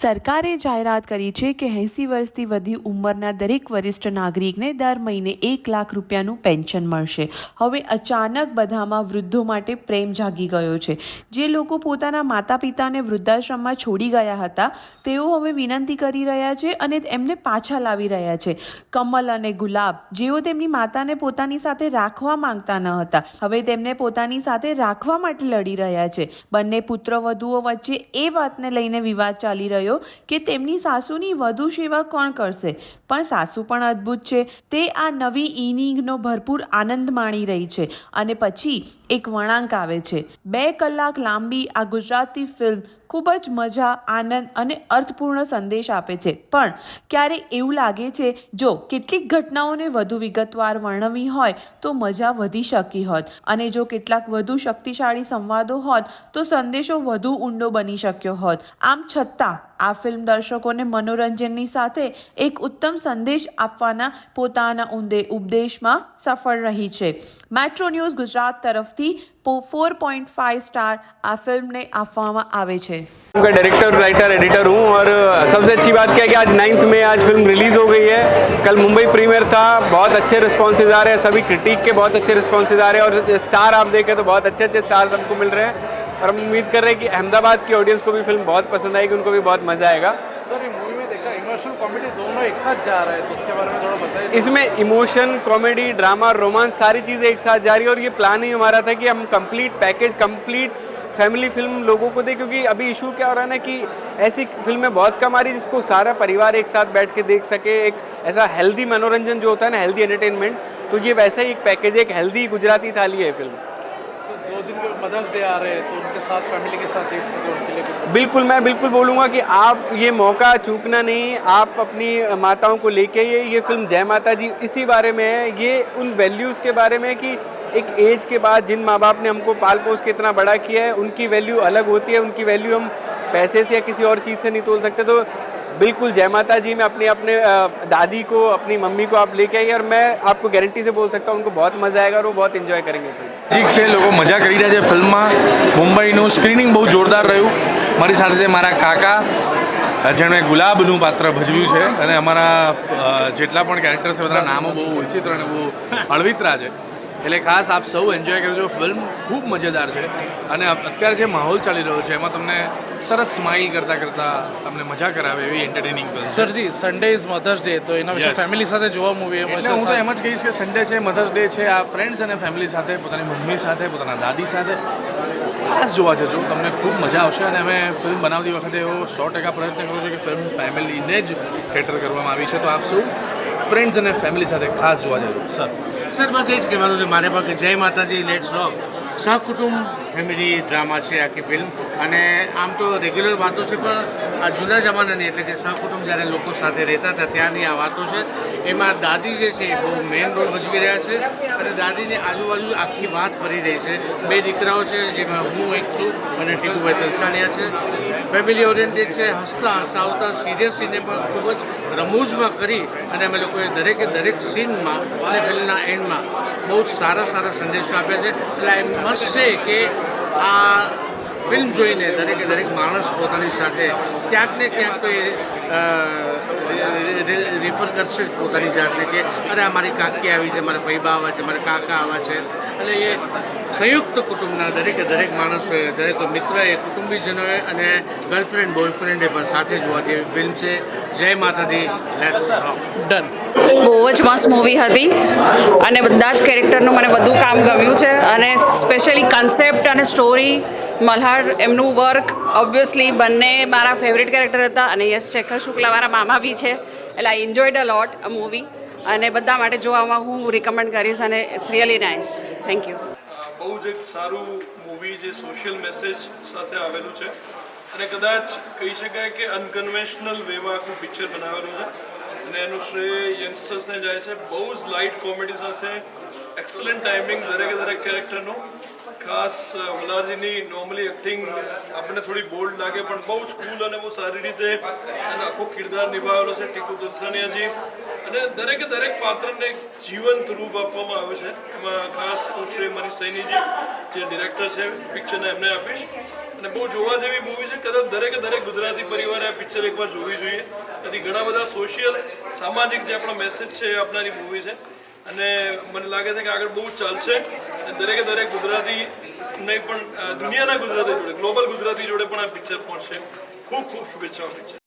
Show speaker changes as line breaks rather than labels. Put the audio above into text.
સરકારે જાહેરાત કરી છે કે એંસી વર્ષથી વધી ઉંમરના દરેક વરિષ્ઠ નાગરિકને દર મહિને એક લાખ રૂપિયાનું પેન્શન મળશે. હવે અચાનક બધામાં વૃદ્ધો માટે પ્રેમ જાગી ગયો છે. જે લોકો પોતાના માતા પિતાને વૃદ્ધાશ્રમમાં છોડી ગયા હતા, તેઓ હવે વિનંતી કરી રહ્યા છે અને એમને પાછા લાવી રહ્યા છે. કમલ અને ગુલાબ, જેઓ તેમની માતાને પોતાની સાથે રાખવા માંગતા ન હતા, હવે તેમને પોતાની સાથે રાખવા માટે લડી રહ્યા છે. બંને પુત્રવધુઓ વચ્ચે એ વાતને લઈને વિવાદ ચાલી રહ્યો કે તેમની સાસુની વધુ સેવા કોણ કરશે? પણ સાસુ પણ અદ્ભુત છે. તે આ નવી ઇનિંગનો ભરપૂર આનંદ માણી રહી છે અને પછી એક વળાંક આવે છે. બે કલાક લાંબી આ ગુજરાતી ફિલ્મ ખૂબ જ મજા, આનંદ અને અર્થપૂર્ણ સંદેશ આપે છે. પણ ક્યારે એવું લાગે છે, જો કેટલીક ઘટનાઓને વધુ વિગતવાર વર્ણવી હોય, તો મજા વધી શકી હોત. અને જો કેટલાક વધુ શક્તિશાળી સંવાદો હોત, તો સંદેશો વધુ ઊંડો બની શક્યો હોત. આમ છતાં, આ ફિલ્મ દર્શકોને મનોરંજનની સાથે એક ઉત્તમ સંદેશ આપવાના પોતાના ઊંડે ઉપદેશમાં સફળ રહી છે. મેટ્રો ન્યૂઝ ગુજરાત તરફથી ફોર પોઈન્ટ ફાઇવ સ્ટાર આ ફિલ્મને આપવામાં આવે છે
फिल्म का डायरेक्टर राइटर एडिटर हूँ और सबसे अच्छी बात क्या है कि आज नाइन्थ में आज फिल्म रिलीज़ हो गई है कल मुंबई प्रीमियर था बहुत अच्छे रिस्पॉन्सेज आ रहे हैं सभी क्रिटिक के बहुत अच्छे रिस्पॉन्सेज आ रहे हैं और स्टार आप देखें तो बहुत अच्छे अच्छे स्टार्स हमको मिल रहे हैं और हम उम्मीद कर रहे हैं कि अहमदाबाद की ऑडियंस को भी फिल्म बहुत पसंद आएगी उनको भी बहुत मज़ा आएगा
सर कॉमेडी दोनों एक साथ जा रहा है तो उसके बारे में थोड़ा बताइए
इसमें इमोशन कॉमेडी ड्रामा रोमांस सारी चीज़ें एक साथ जा रही है और ये प्लान ही हमारा था कि हम complete package complete family film लोगों को दें, क्योंकि अभी इशू क्या हो रहा है ना कि ऐसी फ़िल्में बहुत कम आ रही जिसको सारा परिवार एक साथ बैठ के देख सके। एक ऐसा हेल्दी मनोरंजन जो होता है ना हेल्दी एंटरटेनमेंट तो ये वैसा ही एक पैकेज एक हेल्दी गुजराती थाली है फ़िल्म
दिन मदर्स डे आ रहे हैं तो उनके साथ फैमिली के साथ देख सको, उनके लिए
बिल्कुल, मैं बिल्कुल बोलूँगा कि आप ये मौका चूकना नहीं, आप अपनी माताओं को लेके ये ये फ़िल्म जय माता जी, इसी बारे में है। ये उन वैल्यूज़ के बारे में कि एक एज के बाद जिन माँ बाप ने हमको पाल पोस के इतना बड़ा किया है, उनकी वैल्यू अलग होती है, उनकी वैल्यू हम पैसे से या किसी और चीज़ से नहीं तोल सकते। तो बिल्कुल जय माता जी में अपनी अपने अ, दादी को अपनी मम्मी को आप लेके आइए और मैं आपको गारंटी से बोल सकता हूँ उनको बहुत मज़ा आएगा और वो बहुत इन्जॉय करेंगे फिल्म
ઠીક છે લોકો મજા કરી રહ્યા છે ફિલ્મમાં મુંબઈનું સ્ક્રીનિંગ બહુ જોરદાર રહ્યું મારી સાથે છે મારા કાકા જેણે ગુલાબનું પાત્ર ભજવ્યું છે અને અમારા અ, જેટલા પણ કેરેક્ટર છે બધાના નામો બહુ વિચિત્ર અને બહુ હળવિતરા છે એટલે ખાસ આપ સૌ એન્જોય કરજો ફિલ્મ ખૂબ મજેદાર છે. અને અત્યારે જે માહોલ ચાલી રહ્યો છે એમાં તમને સરસ સ્માઇલ કરતાં કરતાં તમને મજા કરાવે એવી એન્ટરટેનિંગ ફિલ્મ છે.
સન્ડે ઇઝ મધર્સ ડે તો એના વિશે ફેમિલી સાથે જોવા મૂવી
એટલે હું તો એમ જ કહીશ કે સન્ડે છે મધર્સ ડે છે આ ફ્રેન્ડ્સ અને ફેમિલી સાથે પોતાની મમ્મી સાથે પોતાના દાદી સાથે ખાસ જોવા જજો. તમને ખૂબ મજા આવશે અને અમે ફિલ્મ બનાવતી વખતે એવો સો ટકા પ્રયત્ન કર્યો છે કે ફિલ્મ ફેમિલીને જ કેટર કરવામાં આવી છે. તો આપ સૌ ફ્રેન્ડ્સ અને ફેમિલી સાથે ખાસ જોવા જજો. સર
સર બસ એ જ કહેવાનું છે, મારે પાસે જય માતાજી લેટ્સ રોક સહકુટુંબ ફેમિલી ડ્રામા છે આખી ફિલ્મ અને આમ તો રેગ્યુલર વાતો છે, પણ આ જૂના જમાનાની એટલે કે સહકુટુંબ જ્યારે લોકો સાથે રહેતા હતા, ત્યાંની આ વાતો છે. એમાં દાદી જે છે એ બહુ મેઇન રોલ ભજવી રહ્યા છે અને દાદીની આજુબાજુ આખી વાત ફરી રહી છે. બે દીકરાઓ છે જેમાં હું એક છું અને ટીકુભાઈ તલસાણિયા છે. ફેમિલી ઓરિએન્ટેડ છે, હસતા, હસાવતા સિરિયસ સીને પણ ખૂબ જ રમૂજમાં કરી અને અમે લોકોએ દરેકે દરેક સીનમાં અને ફિલ્મના એન્ડમાં બહુ સારા સારા સંદેશો આપ્યા છે. એટલે આઈ મસ્ટ છે કે આ ફિલ્મ જોઈને દરેકે દરેક માણસ પોતાની સાથે ક્યાંક ને ક્યાંક તો એ રિફર કરશે જ પોતાની જાતને કે અરે આ મારી કાકી આવી છે મારા ફૈબા આવ્યા છે મારા કાકા આવ્યા છે. એટલે એ સંયુક્ત કુટુંબના દરેકે દરેક માણસોએ દરેક મિત્રએ કુટુંબીજનોએ અને ગર્લફ્રેન્ડ બોયફ્રેન્ડે પણ સાથે જોવા જેવી ફિલ્મ છે. જય માતાજી લેટ્સ
ડન
બહુ જ મસ્ત મૂવી હતી અને બધા જ કેરેક્ટરનું મને બધું કામ ગમ્યું છે અને સ્પેશિયલી કન્સેપ્ટ અને સ્ટોરી મલ્હાર, એમનું વર્ક ઓબ્વિયસલી બંને મારા ફેવરેટ કેરેક્ટર હતા અને યશ શેખર શુક્લા મારા મામા બી છે. એટલે આઈ એન્જોયડ અ લોટ અ મૂવી અને બધા માટે જોવામાં હું રિકમેન્ડ કરીશ અને it's really nice thank you
બહુ જ એક સારું મૂવી જે સોશિયલ મેસેજ સાથે આવેલું છે. અને કદાચ કહી શકાય કે અનકન્વેન્શનલ વેમાં આખું પિક્ચર બનાવેલું છે. અને એનું શ્રેય યંગસ્ટર્સને જાય છે. બહુ જ લાઇટ કોમેડી સાથે. એક્સલન્ટ ટાઈમિંગ દરેકે દરેક કેરેક્ટરનું ખાસ અમલાજીની નોર્મલી એક્ટિંગ આપણને થોડી બોલ્ડ લાગે, પણ બહુ જ કુલ અને બહુ સારી રીતે એનો આખો કિરદાર નિભાવેલો છે ટીકુ દલસાનિયાજી. અને દરેકે દરેક પાત્રને જીવંત રૂપ આપવામાં આવ્યું છે. એમાં ખાસ તો શ્રી મનીષ સૈનીજી, જે ડિરેક્ટર છે પિક્ચરને એમને આપીશ. અને બહુ જોવા જેવી મૂવી છે, કદાચ દરેકે દરેક ગુજરાતી પરિવારે આ પિક્ચર એકવાર જોવી જોઈએ. એથી ઘણા બધા સોશિયલ સામાજિક જે આપણો મેસેજ છે એ આપનારી મૂવી છે. અને મને લાગે છે કે આગળ બહુ ચાલશે. દરેકે દરેક ગુજરાતી નહીં પણ દુનિયાના ગુજરાતી જોડે, ગ્લોબલ ગુજરાતી જોડે પણ આ પિક્ચર પહોંચશે. ખૂબ ખૂબ શુભેચ્છાઓ પિક્ચર.